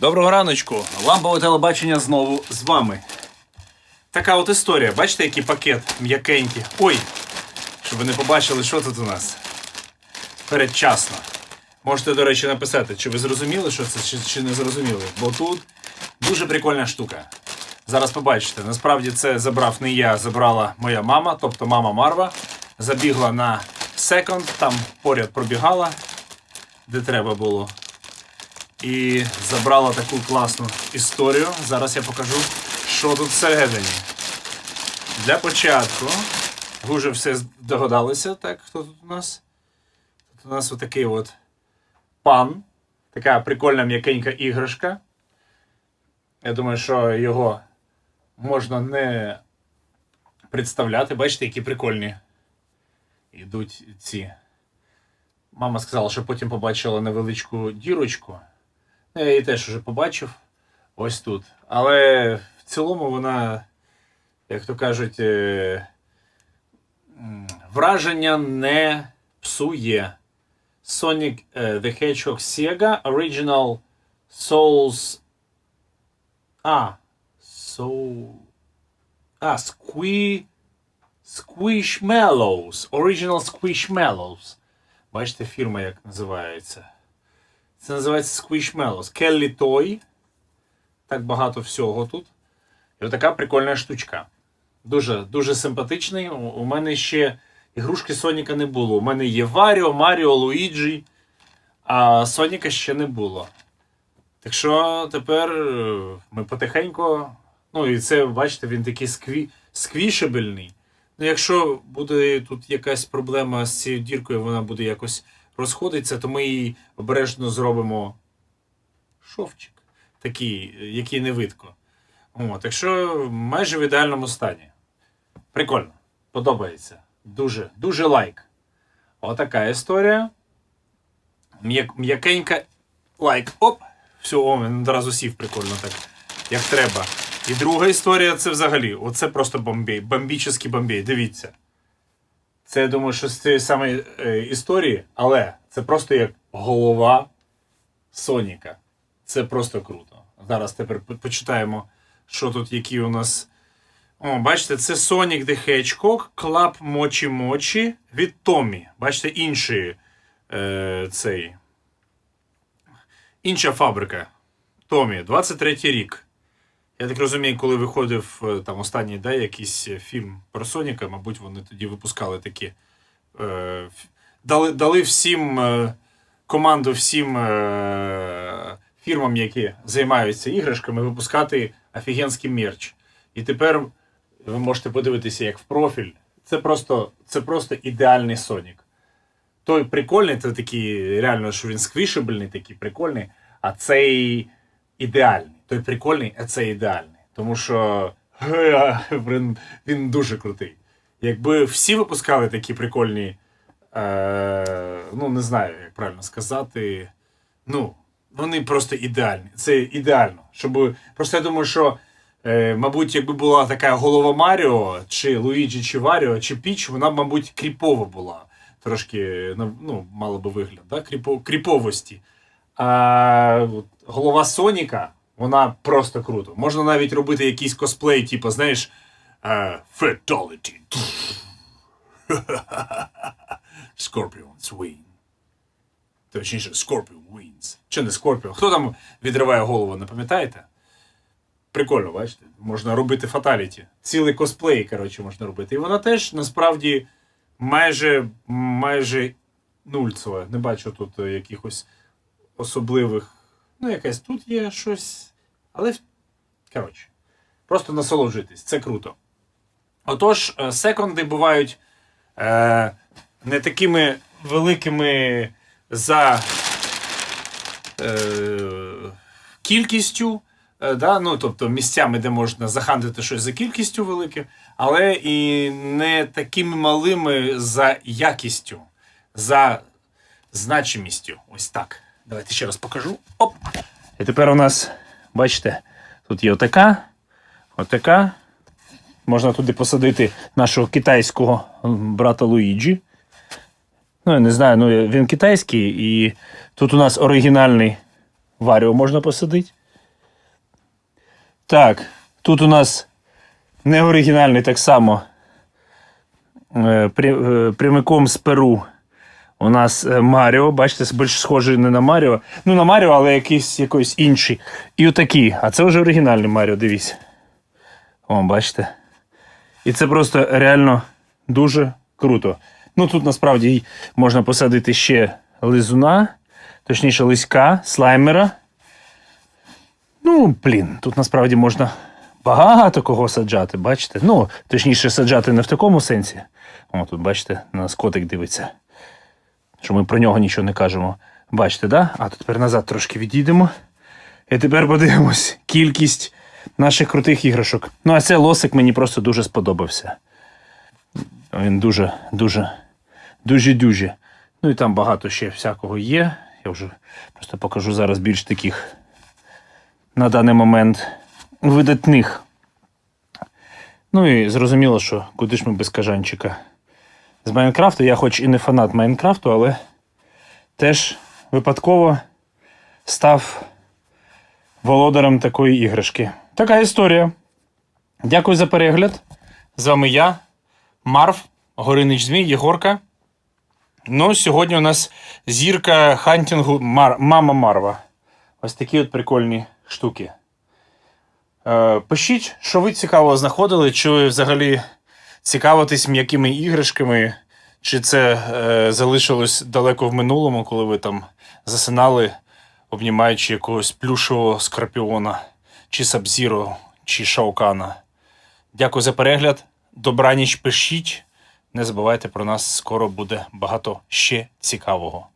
Доброго раночку. Лампове телебачення знову з вами. Така от історія. Бачите, який пакет м'якенький. Ой! Щоб ви не побачили, що тут у нас. Передчасно. Можете, до речі, написати, чи ви зрозуміли, що це, чи, чи не зрозуміли. Бо тут дуже прикольна штука. Зараз побачите. Насправді це забрав не я, забрала моя мама, тобто мама Марва. Забігла на секонд, там поряд пробігала, де треба було. І забрала таку класну історію. Зараз я покажу, що тут всередині. Для початку, ви вже все догадалися, так, хто тут у нас? Тут у нас отакий от пан. Така прикольна м'якенька іграшка. Я думаю, що його можна не представляти. Бачите, які прикольні йдуть ці. Мама сказала, що потім побачила невеличку дірочку. Я її теж вже побачив ось тут. Але в цілому вона, як то кажуть, е, враження не псує. Sonic е, the Hedgehog Sega Original Souls. А. Soul. А, Squee. Squishmallows. Original Squishmallows. Бачите, фірма як називається. Це називається Squishmallows. Келлі Той. Так багато всього тут. І отака прикольна штучка. Дуже, дуже симпатичний. У мене ще ігрушки Соніка не було. У мене є Варіо, Маріо, Луїджі, а Соніка ще не було. Так що тепер е, ми потихеньку. Ну, і це, бачите, він такий скві... сквішебельний. Ну, якщо буде тут якась проблема з цією діркою, вона буде якось розходитися, то ми її обережно зробимо шовчик, такий, який не видко. О, так що майже в ідеальному стані. Прикольно. Подобається. Дуже, дуже лайк. Отака історія. М'як- М'якенька лайк. Оп! Все, о, він одразу сів прикольно так, як треба. І друга історія це взагалі. Оце просто бомбей. Бомбічний бомбей. Дивіться. Це я думаю, що з цієї самої е, історії, але це просто як голова Соніка. Це просто круто. Зараз тепер почитаємо, що тут, які у нас. О, бачите, це Sonic the Hedgehog, Club Mochi Mochi від Томі. Бачите, інший е, цей. Інша фабрика. Томі, 23 рік. Я так розумію, коли виходив е, там останній да, якийсь е, фільм про Соніка, мабуть, вони тоді випускали такі. Е, дали, дали всім е, команду всім е, фірмам, які займаються іграшками, випускати офігенський мерч. І тепер ви можете подивитися, як в профіль. Це просто, це просто ідеальний Сонік. Той прикольний, це такий, реально, що він сквішебельний, такий прикольний, а цей ідеальний. Той прикольний, а цей ідеальний. Тому що він, він дуже крутий. Якби всі випускали такі прикольні, е, ну не знаю, як правильно сказати. Ну, вони просто ідеальні. Це ідеально. Щоб, просто я думаю, що, е, мабуть, якби була така голова Маріо, чи Луїджі, чи Варіо, чи Піч, вона мабуть, кріпова була. Трошки ну, ну, мало би вигляд, да? Кріпо, кріповості. А голова Соніка, вона просто круто. Можна навіть робити якийсь косплей, типу, знаєш, е, Fatality. Scorpion's Wing. Точніше, Scorpion Wings. Чи не Scorpion? Хто там відриває голову, не пам'ятаєте? Прикольно, бачите? Можна робити фаталіті. Цілий косплей, коротше, можна робити. І вона теж насправді майже, майже нульцева. Не бачу тут е, якихось особливих. Ну, якась тут є щось. Але, коротше, просто насолоджуйтесь, це круто. Отож, е, секонди бувають е, не такими великими за е, кількістю, е, да? ну, тобто місцями, де можна захантити щось за кількістю великим, але і не такими малими за якістю, за значимістю. Ось так. Давайте ще раз покажу. Оп. І тепер у нас, бачите, тут є отака, отака. Можна туди посадити нашого китайського брата Луїджі. Ну, я не знаю, ну він китайський, і тут у нас оригінальний Варіо можна посадити. Так, тут у нас не оригінальний так само. Е, е, Прямиком з Перу. У нас е, Маріо, бачите, більш схожий не на Маріо. Ну, на Маріо, але якийсь якийсь інший. І отакий. А це вже оригінальний Маріо, дивіться. О, бачите. І це просто реально дуже круто. Ну тут насправді можна посадити ще лизуна, точніше лиська, слаймера. Ну, блін, тут насправді можна багато кого саджати, бачите? Ну, точніше, саджати не в такому сенсі. О, тут, бачите, на нас котик дивиться. Що ми про нього нічого не кажемо. Бачите, да? А то тепер назад трошки відійдемо. І тепер подивимось кількість наших крутих іграшок. Ну, а це лосик мені просто дуже сподобався. Він дуже, дуже, дуже дюже. Ну і там багато ще всякого є. Я вже просто покажу зараз більш таких на даний момент видатних. Ну і зрозуміло, що куди ж ми без кажанчика. З Майнкрафту я хоч і не фанат Майнкрафту, але теж випадково став володарем такої іграшки. Така історія. Дякую за перегляд. З вами я, Марв, Горинич Змій, Єгорка. Ну, сьогодні у нас зірка хантінгу Мар... Мама Марва. Ось такі от прикольні штуки. Е, пишіть, що ви цікаво знаходили, чи ви взагалі цікавитесь м'якими іграшками, чи це е, залишилось далеко в минулому, коли ви там засинали, обнімаючи якогось плюшового скорпіона, чи Сабзіро, чи Шаукана. Дякую за перегляд. Добраніч пишіть. Не забувайте про нас, скоро буде багато ще цікавого.